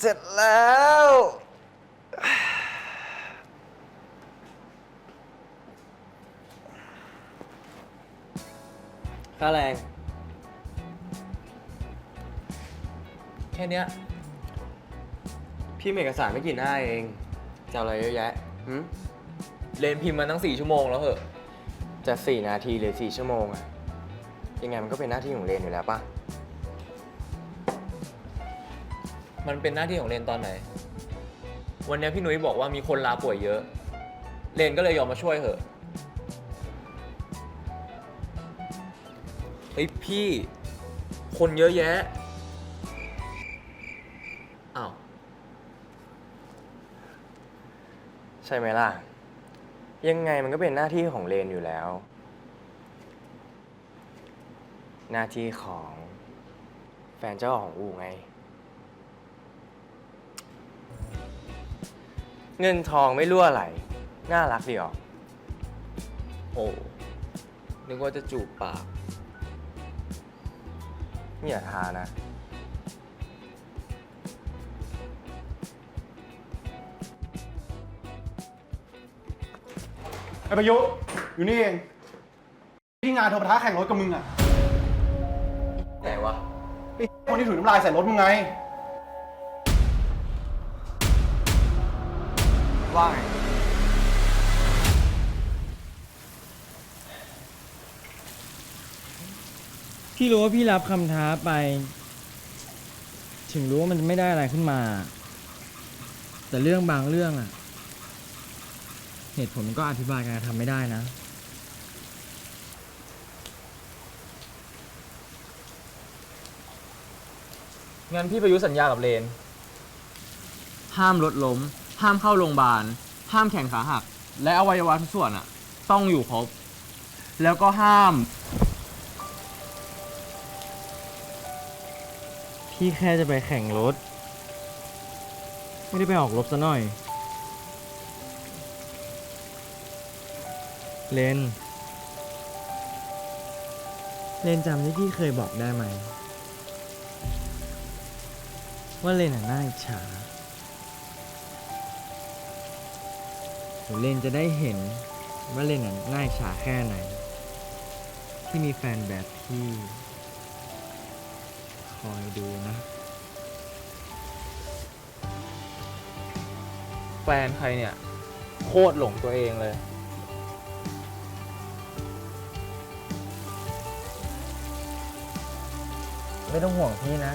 เสร็จแล้ว ค่าแรง แค่เนี้ย พี่มีเอกสารไม่กี่หน้าเองจะเอาอะไรเยอะแยะหึเลนพิมพ์มาตั้งสี่ชั่วโมงแล้วเหอะ จะสี่นาทีหรือสี่ชั่วโมงอะยังไงมันก็เป็นหน้าที่ของเรนอยู่แล้วปะ มันเป็นหน้าที่ของเลนตอนไหน วันนี้พี่นุ้ยบอกว่ามีคนลาป่วยเยอะ เลนก็เลยยอมมาช่วยเหอะเฮ้ยพี่ คนเยอะแยะ อ้าว ใช่ไหมล่ะ ยังไงมันก็เป็นหน้าที่ของเรนอยู่แล้ว หน้าที่ของแฟนเจ้าของอู่ไง เงินทองไม่รั่วไหล น่ารักดีออก โอ้นึกว่าจะจูบปากนี่อย่าทานะ ไอ้ประยุอยู่นี่เอง ที่งานโทรประท้าแข่งรถกับมึงอะไหนวะ ไอ้คนที่ถุยน้ำลายใส่รถมึงไง ว่าไง พี่รู้ว่าพี่รับคำท้าไป ถึงรู้ว่ามันไม่ได้อะไรขึ้นมา แต่เรื่องบางเรื่องอะเหตุผลมันก็อธิบายการกระทำไม่ได้นะ งั้นพี่ประยุทธ์สัญญากับเลน ห้ามรถล้ม ห้ามเข้าโรงพยาบาล ห้ามแขนขาหัก และอวัยวะทุกส่วนอะต้องอยู่ครบ แล้วก็ห้าม พี่แค่จะไปแข่งรถ ไม่ได้ไปออกรบซะหน่อย เลน เลนจำที่พี่เคยบอกได้ไหม ว่าเลนน่ะน่าอิจฉา ยวเลนจะได้เห็นว่าเลนน่ะน่าอิจฉาแค่ไหน ที่มีแฟนแบบพี่ คอยดูนะ แฟนใครเนี่ย โคตรหลงตัวเองเลย ไม่ต้องห่วงพี่นะ